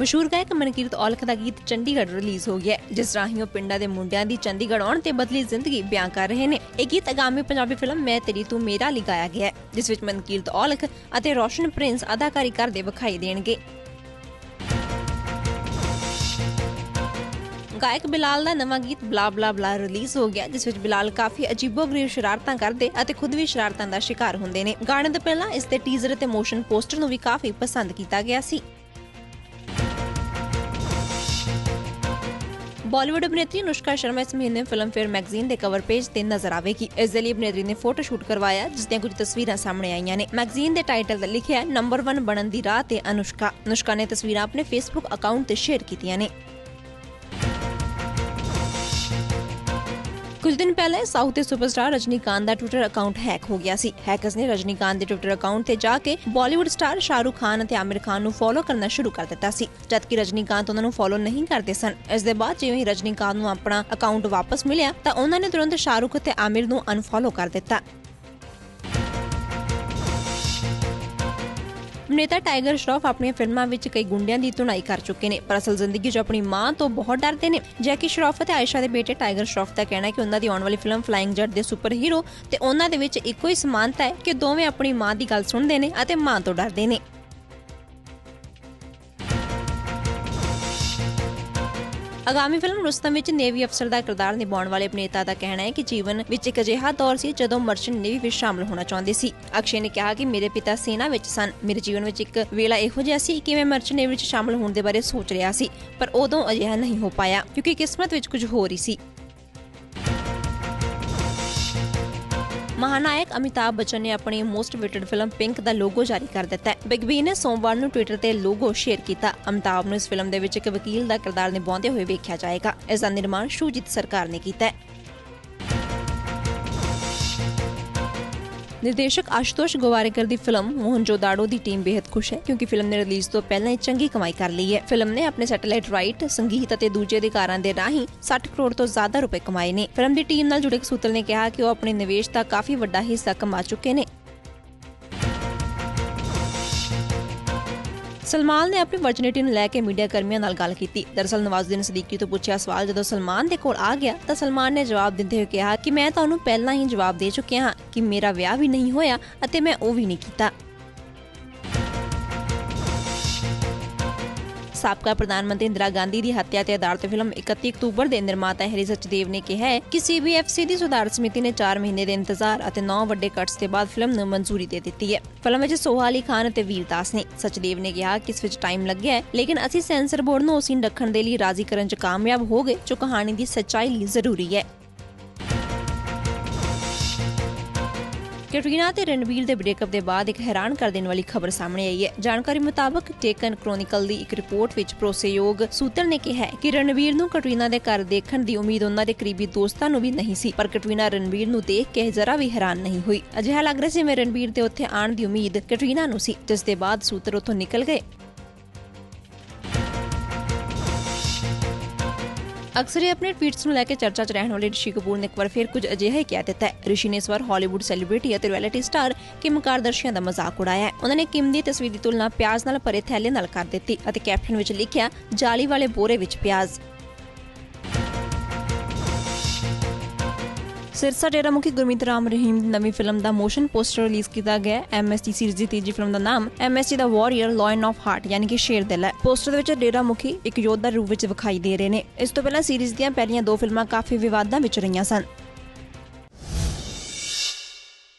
ਮਸ਼ਹੂਰ ਗਾਇਕ ਮਨਕੀਰਤ ਔਲਖ ਦਾ ਗੀਤ ਚੰਡੀਗੜ੍ਹ ਰਿਲੀਜ਼ ਹੋ ਗਿਆ ਜਿਸ ਰਾਹੀਂ ਉਹ ਪਿੰਡਾਂ ਦੇ ਮੁੰਡਿਆਂ ਦੀ ਚੰਡੀਗੜ੍ਹ ਆਉਣ ਤੇ ਬਦਲੀ ਜ਼ਿੰਦਗੀ ਬਿਆਨ ਕਰ ਰਹੇ ਨੇ। ਇਹ ਗੀਤ ਆਗਾਮੀ ਪੰਜਾਬੀ ਫਿਲਮ ਮੈਂ ਤੇਰੀ ਤੂੰ ਮੇਰਾ ਲਈ ਗਾਇਆ ਗਿਆ ਜਿਸ ਵਿੱਚ ਮਨਕੀਰਤ ਔਲਖ ਅਤੇ ਰੋਸ਼ਨ ਪ੍ਰਿੰਸ ਅਦਾਕਾਰੀ ਕਰਦੇ ਵਿਖਾਈ ਦੇਣਗੇ। ਗਾਇਕ ਬਿਲਾਲ ਦਾ ਨਵਾਂ ਗੀਤ ਬਲਾ ਬਲਾ ਬਲਾ ਰਿਲੀਜ਼ ਹੋ ਗਿਆ, ਜਿਸ ਵਿੱਚ ਬਿਲਾਲ ਕਾਫੀ ਅਜੀਬੋ-ਗਰੀਬ ਸ਼ਰਾਰਤਾਂ ਕਰਦੇ ਅਤੇ ਖੁਦ ਵੀ ਸ਼ਰਾਰਤਾਂ ਦਾ ਸ਼ਿਕਾਰ ਹੁੰਦੇ ਨੇ। ਗਾਣੇ ਤੋਂ ਪਹਿਲਾਂ ਇਸ ਦੇ ਟੀਜ਼ਰ ਅਤੇ ਮੋਸ਼ਨ ਪੋਸਟਰ ਨੂੰ ਵੀ ਕਾਫੀ ਪਸੰਦ ਕੀਤਾ ਗਿਆ ਸੀ। ਬਾਲੀਵੁੱਡ ਅਭਿਨੇਤਰੀ ਅਨੁਸ਼ਕਾ ਸ਼ਰਮਾ ਇਸ ਮਹੀਨੇ ਫਿਲਮ ਫੇਅਰ ਮੈਗਜ਼ੀਨ ਦੇ ਕਵਰ ਪੇਜ ਤੇ ਨਜ਼ਰ ਆਵੇਗੀ। ਇਸ ਦੇ ਲਈ ਅਭਿਨੇਤਰੀ ਨੇ ਫੋਟੋ ਸ਼ੂਟ ਕਰਵਾਇਆ, ਜਿਸ ਦੀਆਂ ਕੁਝ ਤਸਵੀਰਾਂ ਸਾਹਮਣੇ ਆਈਆਂ ਨੇ। ਮੈਗਜ਼ੀਨ ਦੇ ਟਾਈਟਲ ਤੇ ਲਿਖਿਆ ਨੰਬਰ 1 ਬਣਨ ਦੀ ਰਾਹ ਤੇ ਅਨੁਸ਼ਕਾ। ਅਨੁਸ਼ਕਾ ਨੇ ਤਸਵੀਰਾਂ ਆਪਣੇ ਫੇਸਬੁੱਕ ਅਕਾਊਂਟ ਤੇ ਸ਼ੇਅਰ ਕੀਤੀਆਂ ਨੇ। ਕੁਝ ਦਿਨ ਪਹਿਲੇ ਸਾਊਥ ਦੇ ਸੁਪਰਸਟਾਰ ਰਜਨੀਕਾਂਤ ਦਾ ਟਵਿੱਟਰ ਅਕਾਊਂਟ ਹੈਕ ਹੋ ਗਿਆ ਸੀ। ਹੈਕਰਸ ਨੇ ਰਜਨੀਕਾਂਤ ਦੇ ਟਵਿੱਟਰ ਅਕਾਊਂਟ ਤੇ ਜਾ ਕੇ ਬਾਲੀਵੁੱਡ ਸਟਾਰ ਸ਼ਾਹਰੁਖ ਖਾਨ ਅਤੇ ਆਮਿਰ ਖਾਨ ਨੂੰ ਫੋਲੋ ਕਰਨਾ ਸ਼ੁਰੂ ਕਰ ਦਿੱਤਾ ਸੀ। ਜਦਕਿ ਰਜਨੀਕਾਂਤ ਉਹਨਾਂ ਨੂੰ ਫੋਲੋ ਨਹੀਂ ਕਰਦੇ ਸਨ। ਇਸ ਦੇ ਬਾਅਦ ਜਿਵੇਂ ਹੀ ਰਜਨੀਕਾਂਤ ਨੂੰ ਆਪਣਾ ਅਕਾਊਂਟ ਵਾਪਸ ਮਿਲਿਆ ਤਾਂ ਉਹਨਾਂ ਨੇ ਤੁਰੰਤ ਸ਼ਾਹਰੁਖ ਅਤੇ ਆਮਿਰ ਨੂੰ ਅਨਫੋਲੋ ਕਰ ਦਿੱਤਾ। ਅਭਿਨੇਤਾ ਟਾਈਗਰ ਸ਼ਰੋਫ ਆਪਣੀਆਂ ਫਿਲਮਾਂ ਵਿੱਚ ਕਈ ਗੁੰਡਿਆਂ ਦੀ ਧੁਨਾਈ ਕਰ ਚੁੱਕੇ ਨੇ, ਪਰ ਅਸਲ ਜ਼ਿੰਦਗੀ 'ਚ ਆਪਣੀ ਮਾਂ ਤੋਂ ਬਹੁਤ ਡਰਦੇ ਨੇ। ਜੈਕੀ ਸ਼ਰੋਫ ਅਤੇ ਆਇਸ਼ਾ ਦੇ ਬੇਟੇ ਟਾਈਗਰ ਸ਼ਰੋਫ ਦਾ ਕਹਿਣਾ ਹੈ ਕਿ ਉਹਨਾਂ ਦੀ ਆਉਣ ਵਾਲੀ ਫਿਲਮ ਫਲਾਈਂਗ ਜੱਟ ਦੇ ਸੁਪਰ ਹੀਰੋ ਤੇ ਉਹਨਾਂ ਦੇ ਵਿੱਚ ਇੱਕੋ ਹੀ ਸਮਾਨਤਾ ਹੈ ਕਿ ਦੋਵੇਂ ਆਪਣੀ ਮਾਂ ਦੀ ਗੱਲ ਸੁਣਦੇ ਨੇ ਅਤੇ ਮਾਂ ਤੋਂ ਡਰਦੇ ਨੇ। ਆਗਾਮੀ ਫਿਲਮ ਰੁਸਤਮ ਵਿੱਚ ਨੇਵੀ ਅਫਸਰ ਦਾ ਕਿਰਦਾਰ ਨਿਭਾਉਣ ਵਾਲੇ ਅਭਿਨੇਤਾ ਦਾ ਕਹਿਣਾ ਹੈ ਕਿ ਜੀਵਨ ਵਿੱਚ ਇੱਕ ਅਜਿਹਾ ਦੌਰ ਸੀ ਜਦੋਂ ਮਰਚੈਂਟ ਨੇਵੀ ਵਿੱਚ ਸ਼ਾਮਲ ਹੋਣਾ ਚਾਹੁੰਦੇ ਸੀ। ਅਕਸ਼ੇ ਨੇ ਕਿਹਾ ਕਿ ਮੇਰੇ ਪਿਤਾ ਸੈਨਾ ਵਿੱਚ ਸਨ। ਮੇਰੇ ਜੀਵਨ ਵਿੱਚ ਇੱਕ ਵੇਲਾ ਇਹੋ ਜਿਹਾ ਸੀ ਕਿ ਮੈਂ ਮਰਚੈਂਟ ਨੇਵੀ ਵਿੱਚ ਸ਼ਾਮਲ ਹੋਣ ਦੇ ਬਾਰੇ ਸੋਚ ਰਿਹਾ ਸੀ, ਪਰ ਉਦੋਂ ਅਜਿਹਾ ਨਹੀਂ ਹੋ ਪਾਇਆ, ਕਿਉਂਕਿ ਕਿਸਮਤ ਵਿੱਚ ਕੁਝ ਹੋਰ ਹੀ ਸੀ। ਮਹਾਨਾਇਕ ਅਮਿਤਾਭ ਬੱਚਨ ਨੇ ਆਪਣੀ ਮੋਸਟ ਵੇਟਡ ਫਿਲਮ ਪਿੰਕ ਦਾ ਲੋਗੋ ਜਾਰੀ ਕਰ ਦਿੱਤਾ ਹੈ। ਬਿਗ ਬੀ ਨੇ ਸੋਮਵਾਰ ਨੂੰ ਟਵਿੱਟਰ ਤੇ ਲੋਗੋ ਸ਼ੇਅਰ ਕੀਤਾ। ਅਮਿਤਾਭ ਨੂੰ ਇਸ ਫਿਲਮ ਦੇ ਵਿੱਚ ਇੱਕ ਵਕੀਲ ਦਾ ਕਿਰਦਾਰ ਨਿਭਾਉਂਦੇ ਹੋਏ ਵੇਖਿਆ ਜਾਏਗਾ। ਇਸ ਦਾ ਨਿਰਮਾਣ ਸ਼ੂਜੀਤ ਸਰਕਾਰ ਨੇ ਕੀਤਾ ਹੈ। ਨਿਰਦੇਸ਼ਕ ਆਸ਼ੂਤੋਸ਼ ਗੋਵਾਰੇਕਰ ਦੀ ਫਿਲਮ ਮੋਹਨਜੋਦਾੜੋ ਦੀ ਟੀਮ ਬੇहद ਖੁਸ਼ ਹੈ, ਕਿਉਂਕਿ ਫਿਲਮ ਨੇ ਰਿਲੀਜ਼ ਤੋਂ ਪਹਿਲਾਂ ਹੀ ਚੰਗੀ ਕਮਾਈ ਕਰ ਲਈ ਹੈ। ਫਿਲਮ ਨੇ ਆਪਣੇ ਸੈਟੇਲਾਈਟ ਰਾਈਟ, ਸੰਗੀਤ ਅਤੇ ਦੂਜੇ ਅਧਿਕਾਰਾਂ ਦੇ ਰਾਹੀਂ 60 ਕਰੋੜ ਤੋਂ ਜ਼ਿਆਦਾ ਰੁਪਏ ਕਮਾਏ ਨੇ। ਫਿਲਮ ਦੀ ਟੀਮ ਨਾਲ ਜੁੜੇ ਇੱਕ ਸੂਤਰ ਨੇ ਕਿਹਾ ਕਿ ਉਹ ਆਪਣੇ ਨਿਵੇਸ਼ ਦਾ ਕਾਫੀ ਵੱਡਾ ਹਿੱਸਾ ਕਮਾ ਚੁੱਕੇ ਨੇ। ਸਲਮਾਨ ਨੇ ਆਪਣੀ ਵਰਜਨਿਟੀ ਨੂੰ ਲੈ ਕੇ ਮੀਡੀਆ ਕਰਮੀਆਂ ਨਾਲ ਗੱਲ ਕੀਤੀ। ਦਰਅਸਲ ਨਵਾਜ਼ੁਦੀਨ ਸਦੀਕੀ ਤੋਂ ਪੁੱਛਿਆ ਸਵਾਲ, ਜਦੋਂ ਸਲਮਾਨ ਦੇ ਕੋਲ ਆ ਗਿਆ, ਤਾਂ ਸਲਮਾਨ ਨੇ ਜਵਾਬ ਦਿੰਦੇ ਹੋਏ ਕਿਹਾ ਕਿ ਮੈਂ ਤੁਹਾਨੂੰ ਪਹਿਲਾਂ ਹੀ ਜਵਾਬ ਦੇ ਚੁੱਕਿਆ ਹਾਂ ਕਿ ਮੇਰਾ ਵਿਆਹ ਵੀ ਨਹੀਂ ਹੋਇਆ ਅਤੇ ਮੈਂ ਉਹ ਵੀ ਨਹੀਂ ਕੀਤਾ। ਸਾਬਕਾ ਪ੍ਰਧਾਨ ਮੰਤਰੀ ਇੰਦਰਾ ਗਾਂਧੀ ਦੀ ਹੱਤਿਆ ਤੇ ਆਧਾਰਿਤ ਫਿਲਮ 31 ਅਕਤੂਬਰ ਦੇ ਨਿਰਮਾਤਾ ਹੈਰੀ ਸਚਦੇਵ ਨੇ ਕਿਹਾ ਹੈ ਕਿ ਸੀਬੀਐਫਸੀ ਦੀ ਸੁਧਾਰ ਸਮਿਤੀ ਨੇ 4 ਮਹੀਨੇ ਦੇ ਇੰਤਜ਼ਾਰ ਅਤੇ 9 ਵੱਡੇ ਕੱਟਸ ਦੇ ਬਾਅਦ ਫਿਲਮ ਨੂੰ ਮਨਜ਼ੂਰੀ ਦੇ ਦਿੱਤੀ ਹੈ। ਫਿਲਮ ਵਿੱਚ ਸੋਹਾ ਅਲੀ ਖਾਨ ਅਤੇ ਵੀਰ ਦਾਸ ਨੇ। ਸਚਦੇਵ ਨੇ ਕਿਹਾ ਕਿ ਇਸ ਵਿੱਚ ਟਾਈਮ ਲੱਗਿਆ ਹੈ, ਲੇਕਿਨ ਅਸੀਂ ਸੈਂਸਰ ਬੋਰਡ ਨੂੰ ਉਸੇ ਰੱਖਣ ਦੇ ਲਈ ਰਾਜ਼ੀ ਕਰਨ 'ਚ ਕਾਮਯਾਬ ਹੋ ਗਏ, ਜੋ ਕਹਾਣੀ ਦੀ ਸੱਚਾਈ ਲਈ ਜ਼ਰੂਰੀ ਹੈ। ਕੈਟਰੀਨਾ ਤੇ ਰਣਵੀਰ ਦੇ ਬ੍ਰੇਕਅਪ ਦੇ ਬਾਅਦ ਇੱਕ ਹੈਰਾਨ ਕਰ ਦੇਣ ਵਾਲੀ ਖਬਰ ਸਾਹਮਣੇ ਆਈ ਹੈ। ਜਾਣਕਾਰੀ ਮੁਤਾਬਕ ਟੇਕਨ ਕ੍ਰੋਨਿਕਲ ਦੀ ਇੱਕ ਰਿਪੋਰਟ ਵਿੱਚ ਭਰੋਸੇਯੋਗ ਸੂਤਰ ਨੇ ਕਿਹਾ ਕਿ ਰਣਵੀਰ ਨੂੰ ਕੈਟਰੀਨਾ ਦੇ ਘਰ ਦੇਖਣ ਦੀ ਉਮੀਦ ਉਹਨਾਂ ਦੇ ਕਰੀਬੀ ਦੋਸਤਾਂ ਨੂੰ ਵੀ ਨਹੀਂ ਸੀ, ਪਰ ਕੈਟਰੀਨਾ ਰਣਵੀਰ ਨੂੰ ਦੇਖ ਕੇ ਜ਼ਰਾ ਵੀ ਹੈਰਾਨ ਨਹੀਂ ਹੋਈ। ਅਜਿਹਾ ਲੱਗ ਰਿਹਾ ਸੀ ਮੈਂ ਰਣਵੀਰ ਦੇ ਉੱਥੇ ਆਉਣ ਦੀ ਉਮੀਦ ਕੈਟਰੀਨਾ ਨੂੰ ਸੀ, ਜਿਸ ਦੇ ਬਾਅਦ ਸੂਤਰ ਉੱਥੋਂ ਨਿਕਲ ਗਏ। ਅਕਸਰ ਹੀ ਆਪਣੇ ਟਵੀਟਸ ਨੂੰ ਲੈ ਕੇ ਚਰਚਾ 'ਚ ਰਹਿਣ ਵਾਲੇ ਰਿਸ਼ੀ ਕਪੂਰ ਨੇ ਇੱਕ ਵਾਰ ਫਿਰ ਕੁਝ ਅਜਿਹਾ ਹੀ ਕਹਿ ਦਿੱਤਾ ਹੈ। ਰਿਸ਼ੀ ਨੇ ਇਸ ਵਾਰ ਹਾਲੀਵੁੱਡ ਸੈਲੀਬ੍ਰਿਟੀ ਅਤੇ ਰਿਐਲਿਟੀ ਸਟਾਰ ਕਿਮ ਕਾਰਦਰਸ਼ੀਅਨ ਦਾ ਮਜ਼ਾਕ ਉਡਾਇਆ ਹੈ। ਉਹਨਾਂ ਨੇ ਕਿਮ ਦੀ ਤਸਵੀਰ ਦੀ ਤੁਲਨਾ ਪਿਆਜ਼ ਨਾਲ ਭਰੇ ਥੈਲੇ ਨਾਲ ਕਰ ਦਿੱਤੀ ਅਤੇ ਕੈਪਸ਼ਨ ਵਿੱਚ ਲਿਖਿਆ, ਜਾਲੀ ਵਾਲੇ ਬੋਰੇ ਵਿੱਚ ਪਿਆਜ਼। ਸਿਰਸਾ ਡੇਰਾ ਮੁਖੀ ਗੁਰਮੀਤ ਰਾਮ ਰਹੀਮ ਦੀ ਨਵੀਂ ਫਿਲਮ ਦਾ ਮੋਸ਼ਨ ਪੋਸਟਰ ਰਿਲੀਜ਼ ਕੀਤਾ ਗਿਆ ਹੈ। ਐਮਐਸਟੀ ਸੀਰੀਜ਼ ਦੀ ਤੀਜੀ ਫਿਲਮ ਦਾ ਨਾਮ MST the warrior lion of heart ਯਾਨੀ ਕਿ ਸ਼ੇਰ ਦਿਲ ਹੈ। ਪੋਸਟਰ ਦੇ ਵਿੱਚ ਡੇਰਾ ਮੁਖੀ ਇੱਕ ਯੋਧਾ ਰੂਪ ਵਿੱਚ ਵਿਖਾਈ ਦੇ ਰਹੇ ਨੇ। ਇਸ ਤੋਂ ਪਹਿਲਾਂ ਸੀਰੀਜ਼ ਦੀਆਂ ਪਹਿਲੀਆਂ ਦੋ ਫਿਲਮਾਂ ਕਾਫੀ ਵਿਵਾਦਾਂ ਵਿੱਚ ਰਹੀਆਂ ਸਨ।